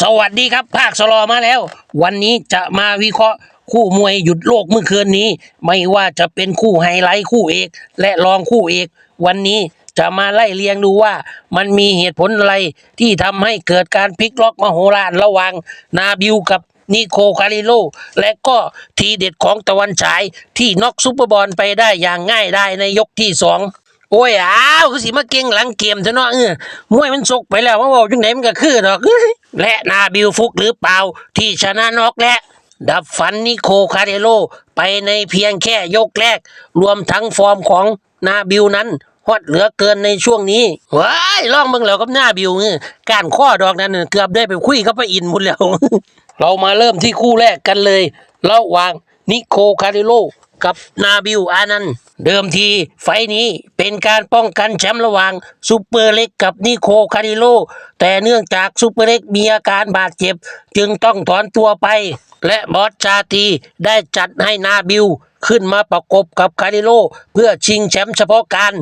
สวัสดีครับ ภาคสลอมาแล้ว วันนี้จะมาวิเคราะห์คู่มวยหยุดโลกเมื่อคืนนี้ ไม่ว่าจะเป็นคู่ไฮไลท์คู่เอก และรองคู่เอก วันนี้จะมาไล่เรียงดูว่ามันมีเหตุผลอะไรที่ทำให้เกิดการพลิกล็อกมโหฬารระหว่างนาบิวกับนิโคคาริโล และก็ทีเด็ดของตะวันฉายที่น็อกซุปเปอร์บอลไปได้อย่างง่ายได้ในยกที่สอง โอ้ยอ้าวคือสิมาเก่งหลังเกมเถอะเนาะเออมวยมันสกไปแล้วว่าบอกจังไหนมันก็คือดอกและนาบิลฟุกหรือเปล่า ที่ชนะนอกและดับฟันนิโคคาเดโล ไปในเพียงแค่ยกแรก รวมทั้งฟอร์มของนาบิลนั้นฮอตเหลือเกินในช่วงนี้ว้ายลองเบิ่งแล้วกับหน้าบิวเออการข้อดอกนั้นเกือบได้ไปคุยกับพระอินทร์หมดแล้ว เรามาเริ่มที่คู่แรกกันเลย ระหว่างนิโคคาริโล กับนาบิวอานันเดิมทีไฟนี้เป็นการป้องกันแชมป์ระหว่างซูเปอร์เล็กกับนิโคคาริโล แต่เนื่องจากซูเปอร์เล็กมีอาการบาดเจ็บ จึงต้องถอนตัวไป และบอสชาตีได้จัดให้นาบิวขึ้นมาประกบกับคาริโล เพื่อชิงแชมป์เฉพาะการ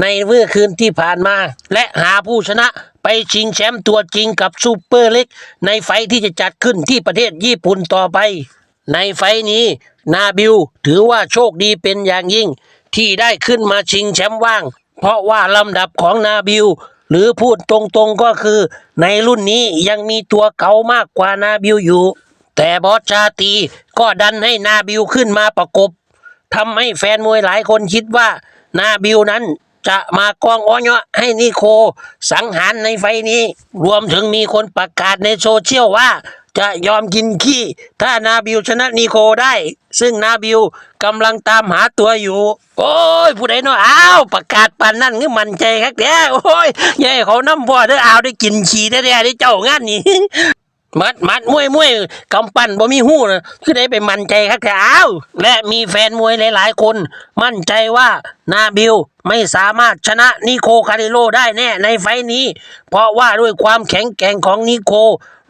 ในเมื่อคืนที่ผ่านมา และหาผู้ชนะไปชิงแชมป์ตัวจริงกับซูเปอร์เล็ก ในไฟที่จะจัดขึ้นที่ประเทศญี่ปุ่นต่อไป ในไฟนี้นาบิวถือว่าโชคดีเป็นอย่างยิ่ง ที่ได้ขึ้นมาชิงแชมป์ว่าง เพราะว่าลำดับของนาบิวหรือพูดตรงๆก็คือ ในรุ่นนี้ยังมีตัวเก่ามากกว่านาบิวอยู่ แต่บอสชาตีก็ดันให้นาบิวขึ้นมาประกบทำให้แฟนมวยหลายคนคิดว่านาบิวนั้นจะมากองอ้อยให้นิโคสังหารในไฟนี้ รวมถึงมีคนประกาศในโซเชียลว่า จะยอมกินขี้ ถ้านาบิวชนะนิโคได้ ซึ่งนาบิวกำลังตามหาตัวอยู่ โอ้ย ผู้ใดเนาะอ้าวประกาศปานนั่นคือมันใจครับแกโอ้ยยายเขาน้ำพ่อเด้อเอาได้กินขี้แท้ๆได้เจ้างานนี้มัดมัดมวยมวยกำปั้นบ่มีหู้นะคือได้ไปมั่นใจครับแถวและมีแฟนมวยหลาย ๆ คน มั่นใจว่านาบิลไม่สามารถชนะนิโคคาริโลได้แน่ในไฟท์นี้ เพราะว่าด้วยความแข็งแกร่งของนิโค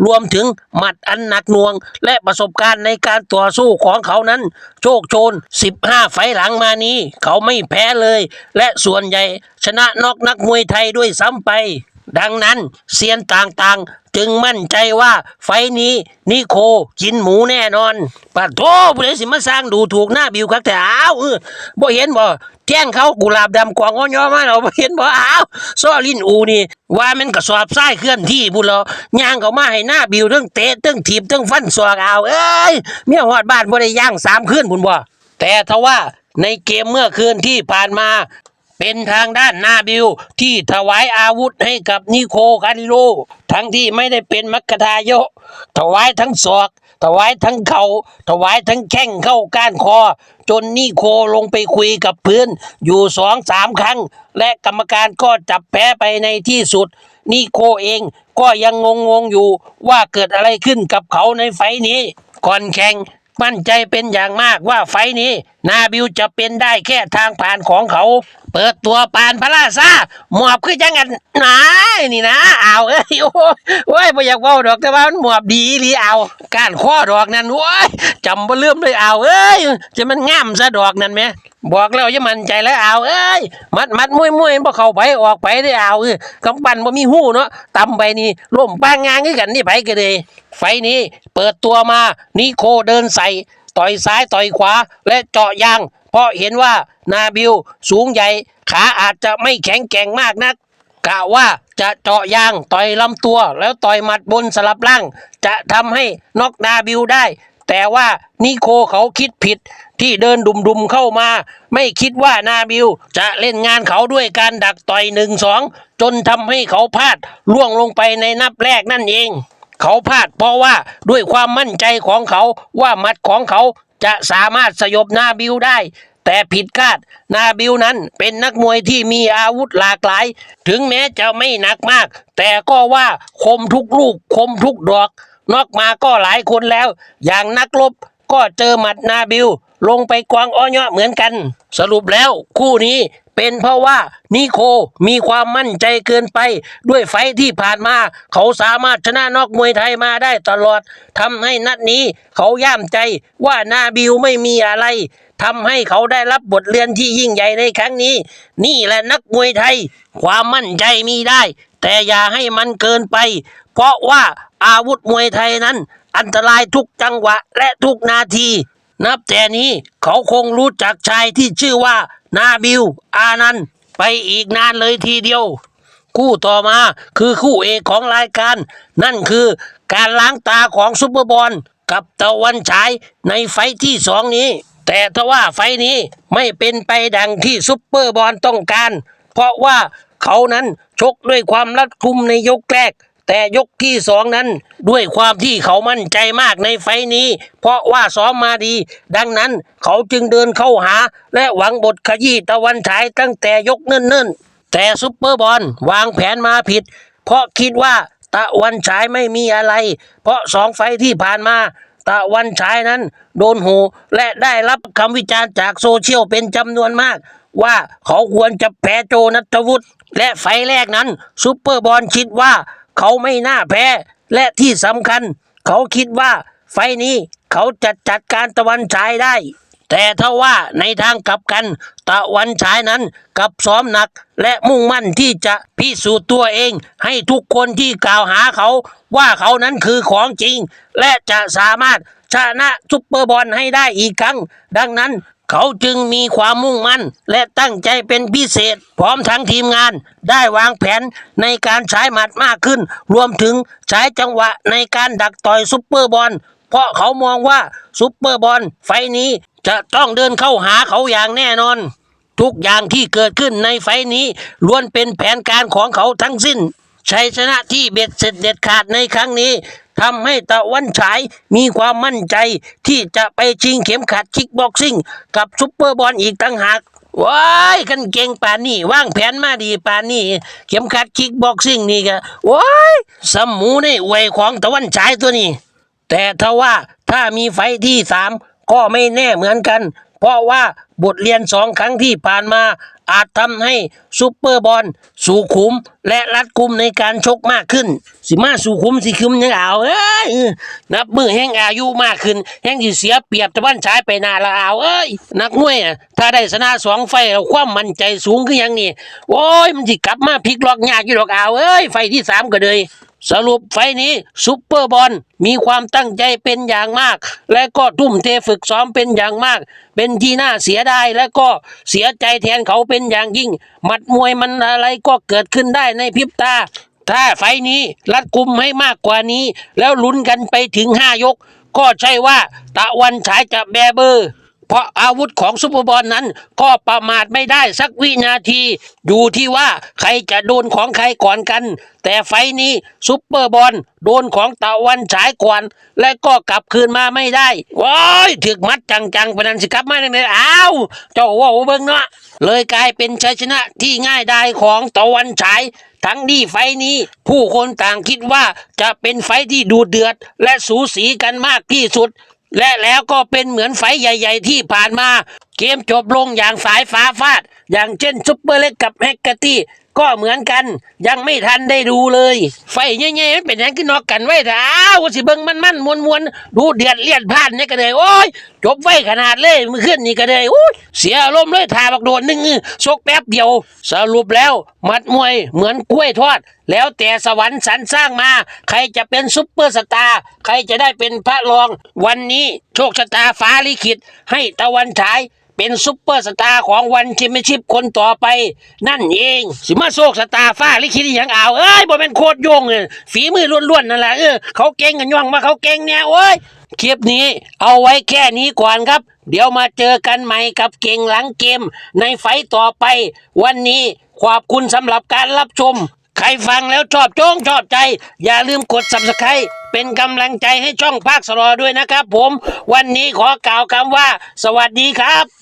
รวมถึงหมัดอันหนักหน่วง และประสบการณ์ในการต่อสู้ของเขานั้น โชคโชน 15 ไฟหลังมานี้ เขาไม่แพ้เลย และส่วนใหญ่ชนะนอกนักมวยไทยด้วยซ้ำไป ดังนั้นเซียนต่างๆ จึงมั่นใจว่าไฟนี้นิโคกินหมูแน่นอนปะโถผู้ใดสิมาสร้างดูถูกหน้าบิวครับแต่อ้าวเออบ่เห็นบ่แจ้งเขากุหลาบดำกวางอ้อยอมาเราบ่เห็นบ่อ้าวซ้อลินอูนี่ ว่ามันกระสอบทรายเคลื่อนที่บุญเราย่างเขามาให้หน้าบิวเทั้งเตะเทั้งถีบเทั้งฟันศอกเอาเอ้ยเมียฮอดบ้านบ่ได้ย่างสามคืนบุญบ่แต่ทว่าในเกมเมื่อคืนที่ผ่านมา เป็นทางด้านนาบิวที่ถวายอาวุธให้กับนิโคคาริโลทั้งที่ไม่ได้เป็นมัคคทายกถวายทั้งศอก ถวายทั้งเขา่าถวายทั้งแข้งเข้าก้านคอ จนนิโคลงไปคุยกับพื้น อยู่สองสามครั้ง และกรรมการก็จับแพ้ไปในที่สุดนิโคเองก็ยังงงๆอยู่ว่าเกิดอะไรขึ้นกับเขาในไฟนี้ก่อนแข่ง มั่นใจเป็นอย่างมากว่าไฟนี้ นาบิวจะเป็นได้แค่ทางผ่านของเขา เปิดตัวปานพระราชาหมอบคือจังกันนายนี่นะเอาเอ้ยโอ้ยโอ้ยบ่อยากว้าดอกแต่ว่ามันหมอบดีอีหรือเอาการข้อดอกนั่นโอ้ยจำบ่ลืมเลยเอาเอ้ยจะมันง่ามซะดอกนั่นแหมบอกแล้วอย่ามั่นใจแล้วเอาเอ้ยมัดมัดมวยมวยบ่เข้าไปออกไปได้เอาเออกำปั้นบ่มีหู้เนาะตำไปนี่ล่มป้างงางคือกันนี่ไปก็เลย ไฟนี้เปิดตัวมานิโคเดินใส่ ต่อยซ้ายต่อยขวาและเจาะยาง เพราะเห็นว่านาบิวสูงใหญ่ ขาอาจจะไม่แข็งแกร่งมากนักกะว่าจะเจาะยางต่อยลำตัว แล้วต่อยหมัดบนสลับล่าง จะทำให้น็อกนาบิวได้ แต่ว่านิโคเขาคิดผิดที่เดินดุมๆเข้ามา ไม่คิดว่านาบิวจะเล่นงานเขาด้วยการดักต่อยหนึ่งสองจนทำให้เขาพลาดล่วงลงไปในนับแรกนั่นเอง เขาพลาดเพราะว่าด้วยความมั่นใจของเขาว่าหมัดของเขาจะสามารถสยบนาบิวได้ แต่ผิดคาดนาบิวนั้นเป็นนักมวยที่มีอาวุธหลากหลาย ถึงแม้จะไม่หนักมาก แต่ก็ว่าคมทุกลูกคมทุกดอก นอกมาก็หลายคนแล้ว อย่างนักลบก็เจอหมัดนาบิว ลงไปกวางอ้อยเหมือนกัน สรุปแล้วคู่นี้เป็นเพราะว่านิโคมีความมั่นใจเกินไป ด้วยไฟที่ผ่านมา เขาสามารถชนะนอกมวยไทยมาได้ตลอดทำให้นัดนี้เขาย่ามใจว่านาบิวไม่มีอะไรทำให้เขาได้รับบทเรียนที่ยิ่งใหญ่ในครั้งนี้ นี่แหละนักมวยไทย ความมั่นใจมีได้ แต่อย่าให้มันเกินไป เพราะว่าอาวุธมวยไทยนั้น อันตรายทุกจังหวะและทุกนาที นับแต่นี้เขาคงรู้จักชายที่ชื่อว่า นาบิวอานันต์ไปอีกนานเลยทีเดียว คู่ต่อมาคือคู่เอกของรายการ นั่นคือการล้างตาของซุปเปอร์บอลกับตะวันฉายในไฟที่สองนี้ แต่ทว่าไฟนี้ไม่เป็นไปดังที่ซุปเปอร์บอลต้องการ เพราะว่าเขานั้นชกด้วยความรัดกุมในยกแรก แต่ยกที่สองนั้นด้วยความที่เขามั่นใจมากในไฟนี้ เพราะว่าซ้อมมาดี ดังนั้นเขาจึงเดินเข้าหา และหวังบทขยี้ตะวันฉายตั้งแต่ยกเนิ่นๆ แต่ซุปเปอร์บอลวางแผนมาผิด เพราะคิดว่าตะวันฉายไม่มีอะไร เพราะสองไฟที่ผ่านมาตะวันฉายนั้นโดนโหและได้รับคำวิจารณ์จากโซเชียลเป็นจำนวนมาก ว่าเขาควรจะแพ้โจนัทวุฒิและไฟแรกนั้นซุปเปอร์บอลคิดว่า เขาไม่น่าแพ้ และที่สำคัญ เขาคิดว่าไฟนี้เขาจะจัดการตะวันฉายได้ แต่ถ้าว่าในทางกลับกัน ตะวันฉายนั้นกับซ้อมหนัก และมุ่งมั่นที่จะพิสูจน์ตัวเอง ให้ทุกคนที่กล่าวหาเขา ว่าเขานั้นคือของจริง และจะสามารถชนะซุปเปอร์บอลให้ได้อีกครั้ง ดังนั้น เขาจึงมีความมุ่งมั่น และตั้งใจเป็นพิเศษ พร้อมทั้งทีมงาน ได้วางแผนในการใช้หมัดมากขึ้น รวมถึงใช้จังหวะในการดักต่อยซุปเปอร์บอลเพราะเขามองว่าซุปเปอร์บอลไฟล์นี้จะต้องเดินเข้าหาเขาอย่างแน่นอน ทุกอย่างที่เกิดขึ้นในไฟล์นี้ล้วนเป็นแผนการของเขาทั้งสิ้นชัยชนะที่เบ็ดเสร็จเด็ดขาดในครั้งนี้ ทำให้ตะวันฉายมีความมั่นใจที่จะไปชิงเข็มขัดคิกบ็อกซิ่ง กับซุปเปอร์บอลอีกต่างหากว้ายกันเก่งป่านนี่ว่างแผนมาดีป่านนี่เข็มขัดคิกบ็อกซิ่งนี่ก็ว้ายสมหมูในอวยของตะวันฉายตัวนี้ แต่ถ้าว่าถ้ามีไฟที่สามก็ไม่แน่เหมือนกัน เพราะว่าบทเรียนสองครั้งที่ผ่านมา อาจทำให้ซุปเปอร์บอลสุขุมและรัดกุมในการชกมากขึ้น สิมาสุขุมสิคุมยังเอาเอ้ยนับมือแห่งอายุมากขึ้น แห่งที่เสียเปรียบตะวันฉายไปนาละเอาเอ้ยนักมวยอะถ้าได้ชนะสองไฟแล้วความมั่นใจสูงขึ้นยังนี่โอ้ยมันสิกลับมาพลิกล็อกยากอยู่ดอกเอาเอ้ยไฟที่สามก็เลย สรุปไฟนี้ซุปเปอร์บอลมีความตั้งใจเป็นอย่างมาก และก็ทุ่มเทฝึกซ้อมเป็นอย่างมาก เป็นที่น่าเสียดายและก็เสียใจแทนเขาเป็นอย่างยิ่ง หมัดมวยมันอะไรก็เกิดขึ้นได้ในพริบตา ถ้าไฟนี้รัดกุมให้มากกว่านี้ แล้วลุ้นกันไปถึงห้ายก ก็ใช่ว่าตะวันฉายจะแบเบอร์ เพราะอาวุธของซุปเปอร์บอลนั้น ก็ประมาทไม่ได้สักวินาที อยู่ที่ว่าใครจะโดนของใครก่อนกัน แต่ไฟนี้ซุปเปอร์บอลโดนของตะวันฉายก่อน และก็กลับคืนมาไม่ได้ว้ายถึกมัดจังๆปนันสิกลับมาได้ไหมอ้าวเจ้าว่าเบิ่งเนาะเลยกลายเป็นชัยชนะที่ง่ายดายของตะวันฉายทั้งที่ไฟนี้ ผู้คนต่างคิดว่าจะเป็นไฟที่ดูเดือด และสูสีกันมากที่สุด และแล้วก็เป็นเหมือนไฟใหญ่ ๆ ที่ผ่านมา เกมจบลงอย่างสายฟ้าฟาด อย่างเช่นซุปเปอร์เล็กกับแฮกเกอร์ตี้ ก็เหมือนกัน ยังไม่ทันได้ดูเลย ไฟแง่ๆมันเป็นย่างที่นอกกันไว้ถ้าอ้าวสิเบิงมันมันมวนมวนดูเดือดเลียดพล่านเนี่ยก็เลยโอ้ยจบไว้ขนาดเลยมือขึ้นนี่ก็เลยโอ้ยเสียอารมเลยทาบักโดนหนึ่งอื้อชกแป๊บเดียว สรุปแล้ว มัดมวยเหมือนกล้วยทอด แล้วแต่สวรรค์สรรสร้างมา ใครจะเป็นซุปเปอร์สตาร์ใครจะได้เป็นพระรอง วันนี้โชคชะตาฟ้าลิขิตให้ตะวันฉาย เป็นซุปเปอร์สตาร์ของวันแชมเปี้ยนชิพคนต่อไป นั่นเอง สิมาโชคสตาร์ฟ้าลิขิตอย่างเอาวเอ้ยบ่เป็นโคตรโยงเลยฝีมือล้วนๆนั่นแหละเออเขาเก่งกันย่องมาเขาเก่งเนี่ยโอ้ยคลิปนี้เอาไว้แค่นี้ก่อนครับ เดี๋ยวมาเจอกันใหม่กับเก่งหลังเกม ในไฟต่อไป วันนี้ขอบคุณสำหรับการรับชม ใครฟังแล้วชอบจ้งชอบใจ อย่าลืมกด subscribe เป็นกำลังใจให้ช่องภาคสรอด้วยนะครับผม วันนี้ขอกล่าวคำว่า สวัสดีครับ